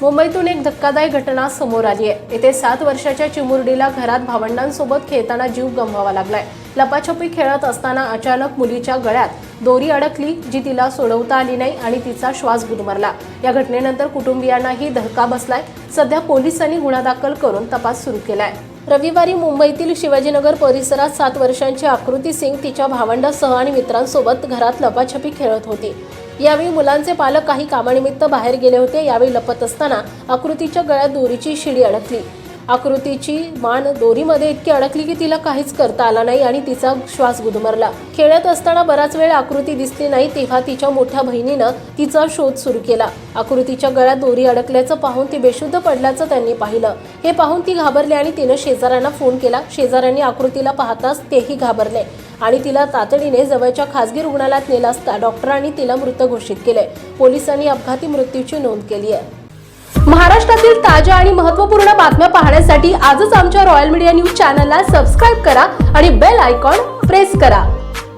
मुंबईतून एक धक्कादायक घटना समोर आली आहे. येथे सात वर्षाच्या चिमुरडीला घरात भावंडांसोबत खेळताना जीव गमवावा लागलाय. लपाछपी खेळत असताना अचानक मुलीच्या गळ्यात दोरी अडकली जी तिला सोडवता आली नाही आणि तिचा श्वास गुदमरला. या घटनेनंतर कुटुंबियांनाही धक्का बसलाय. सध्या पोलिसांनी गुन्हा दाखल करून तपास सुरू केलाय. रविवारी मुंबईतील शिवाजीनगर परिसरात सात वर्षांची आकृती सिंग तिच्या भावंडासह आणि मित्रांसोबत घरात लपाछपी खेळत होती. यावेळी मुलांचे पालक काही कामानिमित्त बाहेर गेले होते. यावेळी लपत असताना आकृतीच्या गळ्यात दोरीची शिडी अडकली. आकृतीची मान दोरीमध्ये इतकी अडकली की तिला काहीच करता आला नाही आणि तिचा श्वास गुदमरला. खेळत असताना बराच वेळ आकृती दिसली नाही तेव्हा तिच्या मोठ्या बहिणीनं तिचा शोध सुरू केला. आकृतीच्या गळ्यात दोरी अडकल्याचं पाहून ती बेशुद्ध पडल्याचं त्यांनी पाहिलं. हे पाहून ती घाबरली आणि तिनं शेजाऱ्यांना फोन केला. शेजाऱ्यांनी आकृतीला पाहताच तेही घाबरले. आणि तिला तातडीने जवळच्या खासगी रुग्णालयात नेलं असता डॉक्टरांनी तिला मृत घोषित केले. पोलिसांनी अपघाती मृत्यूची नोंद केली आहे. महाराष्ट्रातील ताज्या आणि महत्त्वपूर्ण बातम्या पाहण्यासाठी आजच आमच्या रॉयल मीडिया न्यूज चॅनलला सबस्क्राईब करा आणि बेल आयकॉन प्रेस करा.